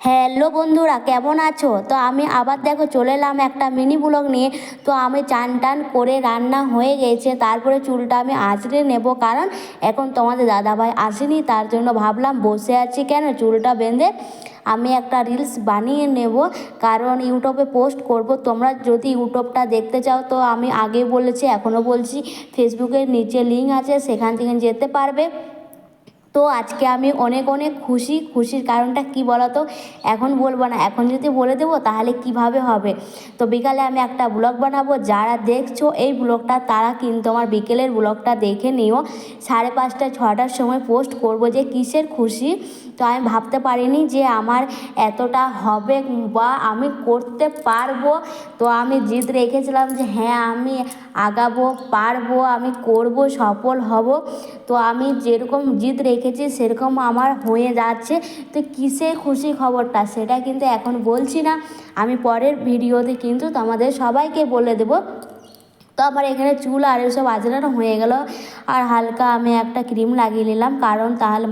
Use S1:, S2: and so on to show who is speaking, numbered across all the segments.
S1: Hello বন্ধুরা, কেমন আছো? তো আমি আবার দেখো চলে এলাম একটা মিনি ব্লগ নিয়ে। তো আমি চান টান করে রান্না হয়ে গেছে, তারপরে চুলটা আমি আঁচড়ে নেব, কারণ এখন তোমাদের দাদাভাই আসেনি, তার জন্য ভাবলাম বসে আছি কেন? চুলটা বেঁধে আমি একটা রিলস বানিয়ে নেব, কারণ ইউটিউবে পোস্ট করব। তোমরা যদি ইউটিউবটা দেখতে চাও, তো আমি আগে বলেছি, এখনও বলছি, ফেসবুকের নিচে লিঙ্ক আছে, সেখান থেকে যেতে পারবে। তো আজকে আমি অনেক অনেক খুশি। খুশির কারণটা কি বলতো? এখন বলব না। এখন যদি বলে দেবো, তাহলে কীভাবে হবে? তো বিকালে আমি একটা ব্লগ বানাবো। যারা দেখছ এই ব্লগটা, তারা কিন্তু আমার বিকেলের ব্লগটা দেখে নিও। সাড়ে পাঁচটা, ছটার সময় পোস্ট করব যে কিসের খুশি। তো আমি ভাবতে পারিনি যে আমার এতটা হবে বা আমি করতে পারব। তো আমি জিদ রেখেছিলাম যে হ্যাঁ আমি আগাবো, পারব, আমি করব, সফল হব। তো আমি যেরকম জিদ রেখেছি সেরকম আমার হয়ে যাচ্ছে। তো কিসে খুশি খবরটা, সেটা কিন্তু এখন বলছি না। আমি পরের ভিডিওতে কিন্তু তোমাদের সবাইকে বলে দেবো। তো আমার এখানে চুল আর এসব আজরানো হয়ে গেল। আর হালকা আমি একটা ক্রিম লাগিয়ে নিলাম, কারণ তাহলে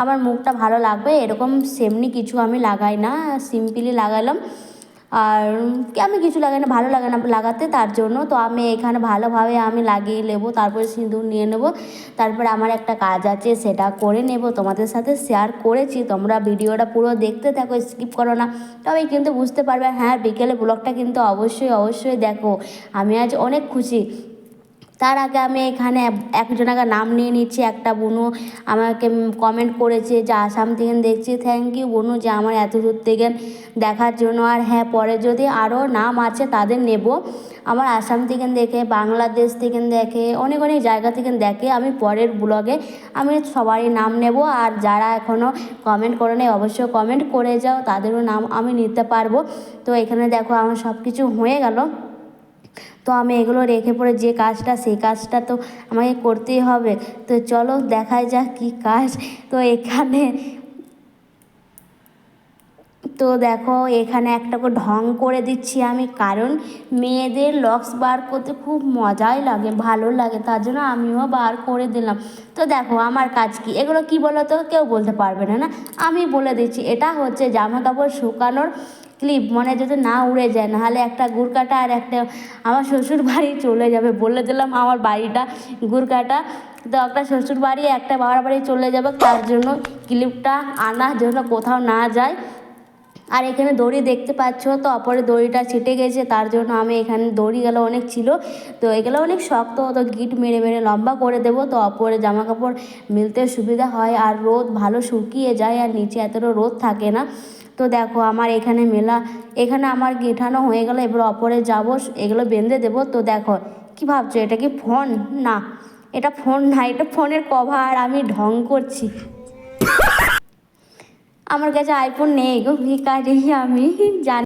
S1: আমার মুখটা ভালো লাগবে। এরকম সেমনি কিছু আমি লাগাই না, সিম্পলি লাগালাম। আর আমি কিছু লাগাই না, ভালো লাগে না লাগাতে, তার জন্য। তো আমি এখানে ভালোভাবে আমি লাগিয়ে নেব, তারপরে সিঁদুর নিয়ে নেব। তারপরে আমার একটা কাজ আছে, সেটা করে নেব। তোমাদের সাথে শেয়ার করেছি, তোমরা ভিডিওটা পুরো দেখতে থাকো স্কিপ করো না। তবে কিন্তু বুঝতে পারবে হ্যাঁ বিকেলে ব্লগটা কিন্তু অবশ্যই অবশ্যই দেখো। আমি আজ অনেক খুশি। তার আগে আমি এখানে একজনাকে নাম নিয়ে নিচ্ছি, একটা বুনু আমাকে কমেন্ট করেছে যে, আসাম থেকে দেখছি থ্যাংক ইউ বুনু যে আমার এত দূর থেকে দেখার জন্য, আর হ্যাঁ পরে যদি আরও নাম আছে তাদের নেব। আমার আসাম থেকে দেখে, বাংলাদেশ থেকে দেখে, অনেক অনেক জায়গা থেকে দেখে আমি পরের ব্লগে আমি সবারই নাম নেব। আর যারা এখনও কমেন্ট করে নেই, অবশ্যই কমেন্ট করে যাও, তাদেরও নাম আমি নিতে পারব। তো এখানে দেখো আমার সব কিছু হয়ে গেল। তো আমি এগুলো রেখে পড়ে যে কাজটা, সেই কাজটা তো আমাকে করতেই হবে। তো চলো দেখাই যাক কী কাজ। তো এখানে তো দেখো, এখানে একটা করে ঢং করে দিচ্ছি আমি, কারণ মেয়েদের লক্স বার করতে খুব মজাই লাগে, ভালো লাগে, তার জন্য আমিও বার করে দিলাম। তো দেখো, আমার কাজ কি? এগুলো কি বলো তো কেউ বলতে পারবে না না? আমি বলে দিচ্ছি, এটা হচ্ছে জামা কাপড় শুকানোর ক্লিপ মানে যদি না উড়ে যায়, নাহলে একটা গুড়কাটা আর একটা আমার শ্বশুর বাড়ি চলে যাবে। বলে দিলাম আমার বাড়িটা গুড়কাটা। তো একটা শ্বশুর বাড়ি, একটা বাবার বাড়ি চলে যাবে। তার জন্য ক্লিপটা আনার জন্য কোথাও না যায়। আর এখানে দড়ি দেখতে পাচ্ছ তো অপরে দড়িটা ছিটে গেছে। তার জন্য আমি এখানে দড়ি গেলে অনেক ছিল। তো এগুলো অনেক শক্ত, তো গিট মেরে মেরে লম্বা করে দেবো। তো অপরে জামা কাপড় মিলতে সুবিধা হয়। আর রোদ ভালো শুকিয়ে যায়, আর নিচে এতটা রোদ থাকে না। তো দেখো আমার এখানে মেলা, এখানে আমার গেঠানো হয়ে গেলো, এবার অপরে যাব, এগুলো বেঁধে দেবো। তো দেখো, কি ভাবছ, এটা কি ফোন? না, এটা ফোন না, এটা ফোনের কভার, আমি ঢং করছি। আমার কাছে আইফোন নেই গো ভিকারি আমি, জানি